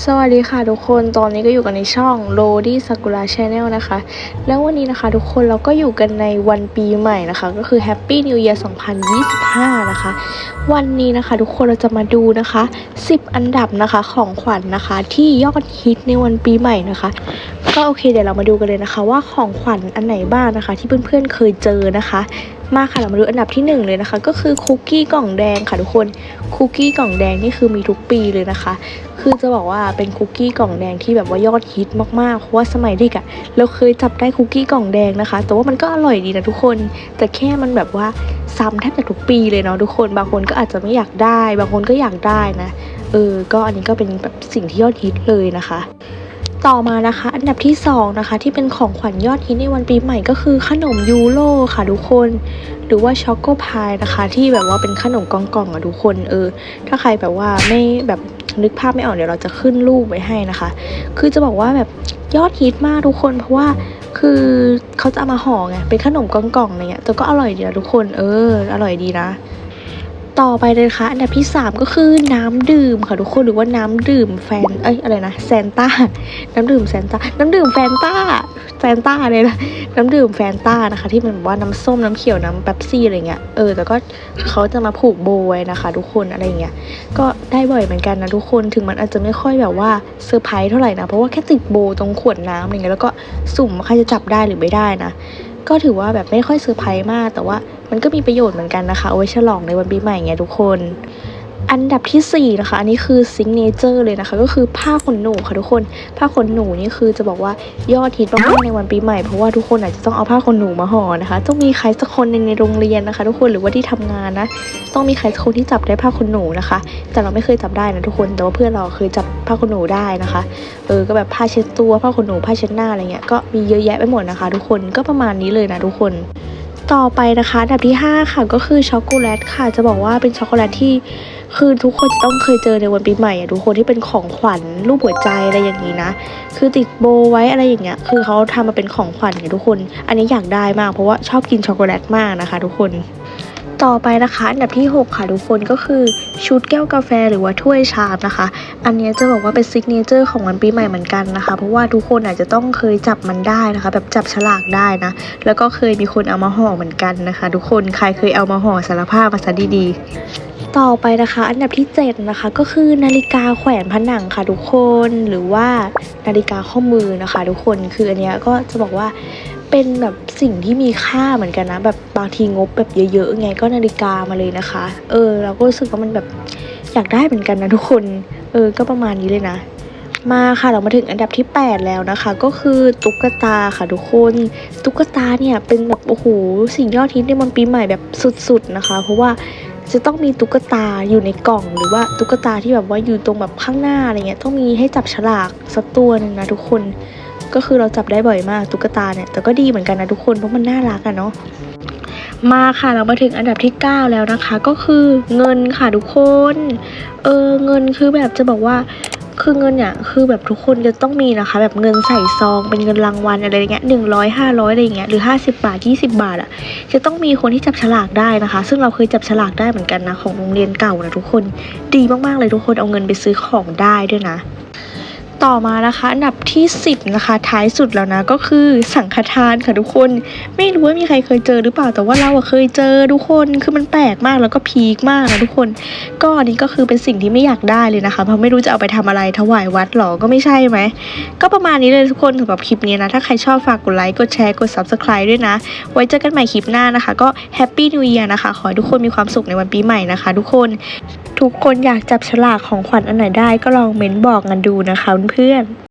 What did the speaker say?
สวัสดีค่ะทุกคนตอนนี้ก็อยู่กันในช่อง r o d y Sakura Channel นะคะ แล้ววันนี้นะคะทุกคนเราก็อยู่กันในวันปีใหม่นะคะ ก็คือ Happy New Year 2025 นะคะ วันนี้นะคะทุกคนเราจะมาดูนะคะ 10 อันดับนะคะของขวัญนะคะ ที่ยอดฮิตในวันปีใหม่นะคะ ก็โอเคเดี๋ยวเรามาดูกันเลยนะคะ ว่าของขวัญอันไหนบ้างนะคะ ที่เพื่อนๆเคยเจอนะคะ มาค่ะเรามาดูอันดับที่หนึ่งเลยนะคะ ก็คือคุกกี้กล่องแดงค่ะทุกคนคุกกี้กล่องแดงนี่คือมีทุกปีเลยนะคะ คือจะบอกว่าเป็นคุกกี้กล่องแดงที่แบบว่ายอดฮิตมากๆเพราะว่าสมัยเด็กอะเราเคยจับได้คุกกี้กล่องแดงนะคะ แต่ว่ามันก็อร่อยดีนะทุกคน แต่แค่มันแบบว่าซ้ำแทบจะทุกปีเลยเนาะทุกคน บางคนก็อาจจะไม่อยากได้ บางคนก็อยากได้นะเออก็อันนี้ก็เป็นแบบสิ่งที่ยอดฮิตเลยนะคะ ต่อมานะคะ อันดับที่สองนะคะที่เป็นของขวัญยอดฮิตในวันปีใหม่ก็คือขนมยูโรค่ะทุกคน หรือว่าช็อกโกพายนะคะ ที่แบบว่าเป็นขนมกล่องๆอะทุกคนเออ ถ้าใครแบบว่าไม่แบบนึกภาพไม่ออกเดี๋ยวเราจะขึ้นรูปไว้ให้นะคะ คือจะบอกว่าแบบยอดฮิตมากทุกคน เพราะว่าคือเขาจะเอามาห่อไงเป็นขนมกล่องๆอะไรเงี้ยแต่ก็อร่อยดีนะทุกคน เออ อร่อยดีนะ ต่อไปเลยนะคะอันดับที่ 3 ก็คือน้ำดื่มค่ะทุกคนหรือว่าน้ำดื่มแฟนเอ้ยอะไรนะแซนต้าน้ำดื่มแซนต้าน้ำดื่มแฟนต้าแฟนต้าเลยนะน้ำดื่มแฟนต้านะคะ ที่มันแบบว่าน้ำส้มน้ำเขียวน้ำเป๊ปซี่อะไรเงี้ยเออแต่ก็เขาจะมาผูกโบไว้นะคะ ทุกคนอะไรเงี้ยก็ได้บ่อยเหมือนกันนะทุกคนถึงมันอาจจะไม่ค่อยแบบว่าเซอร์ไพรส์เท่าไหร่นะเพราะว่าแค่ติดโบตรงขวดน้ำอะไรเงี้ยแล้วก็สุ่มว่าใครจะจับได้หรือไม่ได้นะก็ถือว่าแบบไม่ค่อยเซอร์ไพรส์มากแต่ว่า มันก็มีประโยชน์เหมือนกันนะคะเอาไว้ฉลองในวันปีใหม่ไงทุกคน อันดับที่4นะคะอันนี้คือซิงเนเจอร์เลยนะคะ ก็คือผ้าขนหนูค่ะทุกคน ผ้าขนหนูนี่คือจะบอกว่ายอดฮิตมากๆในวันปีใหม่เพราะว่าทุกคนอาจจะต้องเอาผ้าขนหนูมาห่อนะคะ ต้องมีใครสักคนหนึ่งในโรงเรียนนะคะ ทุกคนหรือว่าที่ทำงานนะ ต้องมีใครสักคนที่จับได้ผ้าขนหนูนะคะ แต่เราไม่เคยจับได้นะทุกคนแต่ว่าเพื่อนเราเคยจับผ้าขนหนูได้นะคะเออก็แบบผ้าเช็ดตัวผ้าขนหนูผ้าเช็ดหน้าอะไรเงี้ยก็มีเยอะแยะไปหมดนะคะ ทุกคนก็ประมาณนี้เลยนะทุกคน ต่อไปนะคะอันดับที่ 5 ค่ะก็คือช็อกโกแลตค่ะ จะบอกว่าเป็นช็อกโกแลตที่คือทุกคนจะต้องเคยเจอในวันปีใหม่อะทุกคนที่เป็นของขวัญรูปหัวใจอะไรอย่างนี้นะ คือติดโบไว้อะไรอย่างเงี้ย คือเขาทำมาเป็นของขวัญเนี่ยทุกคน อันนี้อยากได้มากเพราะว่าชอบกินช็อกโกแลตมากนะคะ ทุกคน ต่อไปนะคะอันดับที่ 6 ค่ะทุกคนก็คือชุดแก้วกาแฟหรือว่าถ้วยชามนะคะ อันนี้จะบอกว่าเป็นซิกเนเจอร์ของวันปีใหม่เหมือนกันนะคะ เพราะว่าทุกคนอาจจะต้องเคยจับมันได้นะคะ แบบจับฉลากได้นะ แล้วก็เคยมีคนเอามาห่อเหมือนกันนะคะ ทุกคนใครเคยเอามาห่อสารภาพมาซะดีๆต่อไปนะคะ อันดับที่ 7 นะคะ ก็คือนาฬิกาแขวนผนังค่ะทุกคนหรือว่านาฬิกาข้อมือนะคะ ทุกคนคืออันเนี้ยก็จะบอกว่า เป็นแบบสิ่งที่มีค่าเหมือนกันนะ แบบบางทีงบแบบเยอะๆไงก็นาฬิกามาเลยนะคะ เออ เราก็รู้สึกว่ามันแบบอยากได้เหมือนกันนะทุกคน เออ ก็ประมาณนี้เลยนะ มาค่ะเรามาถึงอันดับที่ 8 แล้วนะคะ ก็คือตุ๊กตาค่ะทุกคน ตุ๊กตาเนี่ยเป็นแบบโอ้โหสิ่งยอดฮิตในวันปีใหม่แบบสุดๆนะคะ เพราะว่าจะต้องมีตุ๊กตาอยู่ในกล่อง หรือว่าตุ๊กตาที่แบบว่าอยู่ตรงแบบข้างหน้าอะไรเงี้ยต้องมีให้จับฉลากสักตัวหนึ่งนะทุกคน ก็คือเราจับได้บ่อยมากตุ๊กตาเนี่ยแต่ก็ดีเหมือนกันนะทุกคนเพราะมันน่ารักอะเนาะมาค่ะเรามาถึงอันดับที่ 9 แล้วนะคะ ก็คือเงินค่ะทุกคนเออเงินคือแบบจะบอกว่าคือเงินเนี่ยคือแบบทุกคนจะต้องมีนะคะ แบบเงินใส่ซองเป็นเงินรางวัลอะไรอย่างเงี้ยหนึ่งร้อยห้าร้อยอะไรอย่างเงี้ยหรือห้าสิบบาทยี่สิบาทอะจะต้องมีคนที่จับฉลากได้นะคะ ซึ่งเราเคยจับฉลากได้เหมือนกันนะของโรงเรียนเก่านะทุกคนดีมากๆเลยทุกคนเอาเงินไปซื้อของได้ด้วยนะ ต่อมานะคะอันดับที่ 10 นะคะ ท้ายสุดแล้วนะก็คือสังฆทานค่ะทุกคน ไม่รู้ว่ามีใครเคยเจอหรือเปล่าแต่ว่าเราอะเคยเจอทุกคนคือมันแปลกมากแล้วก็พีคมากนะทุกคน ก็อันนี้ก็คือเป็นสิ่งที่ไม่อยากได้เลยนะคะเพราะไม่รู้จะเอาไปทำอะไรถวายวัดหรอก็ไม่ใช่ไหมก็ประมาณนี้เลยทุกคนสำหรับคลิปนี้นะถ้าใครชอบฝากกดไลค์กดแชร์กด subscribe ด้วยนะ ไว้เจอกันใหม่คลิปหน้านะคะ ก็แฮปปี้นิว e ย r นะคะ ขอให้ทุกคนมีความสุขในวันปีใหม่นะคะ ทุกคน ทุกคนอยากจับฉลากของขวัญอันไหนได้ก็ลองเม้นบอกกันดูนะคะเพื่อนๆ